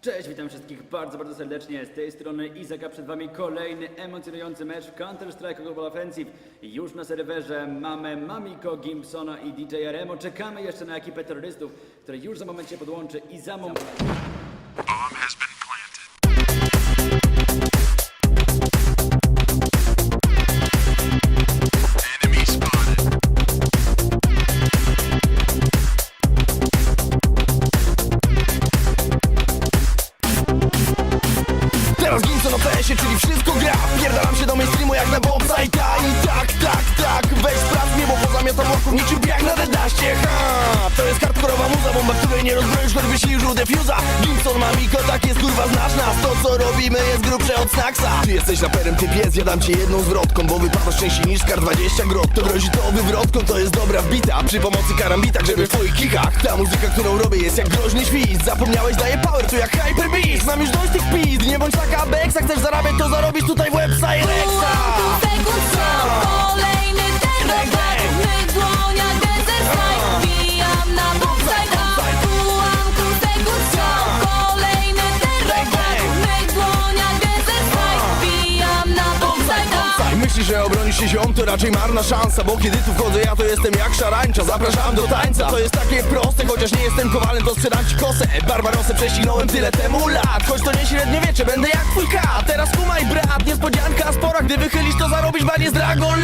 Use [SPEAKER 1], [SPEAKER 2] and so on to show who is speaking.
[SPEAKER 1] Cześć, witam wszystkich bardzo, bardzo serdecznie. Z tej strony Izaka, przed Wami kolejny emocjonujący mecz w Counter-Strike Global Offensive. Już na serwerze mamy Mamiko, Gimpsona i DJ Remo. Czekamy jeszcze na ekipę terrorystów, która już za moment się podłączy i za moment...
[SPEAKER 2] Teraz Ginson na PS-ie, czyli wszystko gra. Pierdalam się do mainstreamu jak na bobsa i ta I tak, tak, tak, weź sprawdź mnie, bo pozamiatam worków niczym jak na dedaście Ha, to jest hardkorowa muza, bomba, której nie rozbroisz, choćby śliżył defuza Ginson ma Miko, tak jest kurwa, znasz nas. To co robimy jest grubsze od Snacksa Ty jesteś raperem, ty pies, ja dam ci jedną zwrotką Bo wypadasz częściej niż kar 20 grot. To grozi to wywrotką, to jest dobra wbita. Przy pomocy karambita, żeby w twoich kikach Ta muzyka, którą robię jest jak groźny świst Zapomniałeś, daje power, to jak Hyper Beast Mam już dość że obronisz się ziom, to raczej marna szansa Bo kiedy tu wchodzę, ja to jestem jak szarańcza. Zapraszam do tańca, to jest takie proste Chociaż nie jestem kowalem, to sprzedam ci kosę. Barbarosę prześcignąłem tyle temu lat Choć to nie średniowiecze, będę jak twój kat. Teraz kumaj brat, niespodzianka spora. Gdy wychylisz, to zarobisz banie z Dragon